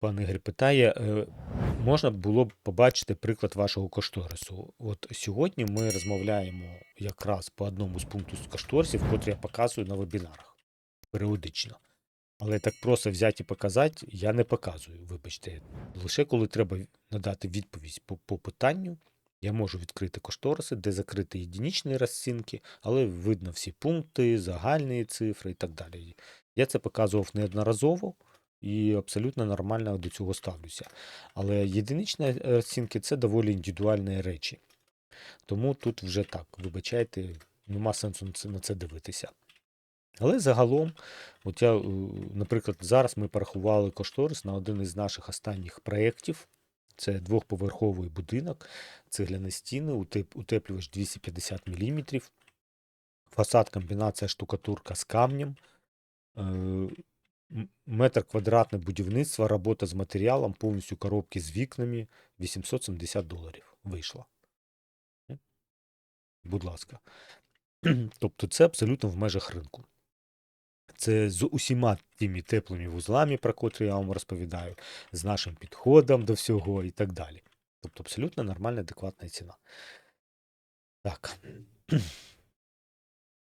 Пан Ігор питає, е, можна було б побачити приклад вашого кошторису. От сьогодні ми розмовляємо якраз по одному з пунктів кошторисів, котрі я показую на вебінарах періодично. Але так просто взяти і показати я не показую, вибачте. Лише коли треба надати відповідь по, по питанню, я можу відкрити кошториси, де закриті єдинічні розцінки, але видно всі пункти, загальні цифри і так далі. Я це показував неодноразово і абсолютно нормально до цього ставлюся. Але єдиничні розцінки це доволі індивідуальні речі. Тому тут вже так, вибачайте, нема сенсу на це, дивитися. Але загалом, от я, е, наприклад, зараз ми порахували кошторис на один із наших останніх проєктів. Це двохповерховий будинок, цегляні стіни, утеплювач 250 мм, фасад комбінація штукатурка з камнем, е, метр квадратне будівництво, робота з матеріалом, повністю коробки з вікнами, 870 доларів вийшло. М? Будь ласка. Тобто це абсолютно в межах ринку. Це з усіма тими теплими вузлами, про котрі я вам розповідаю, з нашим підходом до всього і так далі. Тобто абсолютно нормальна, адекватна ціна. Так.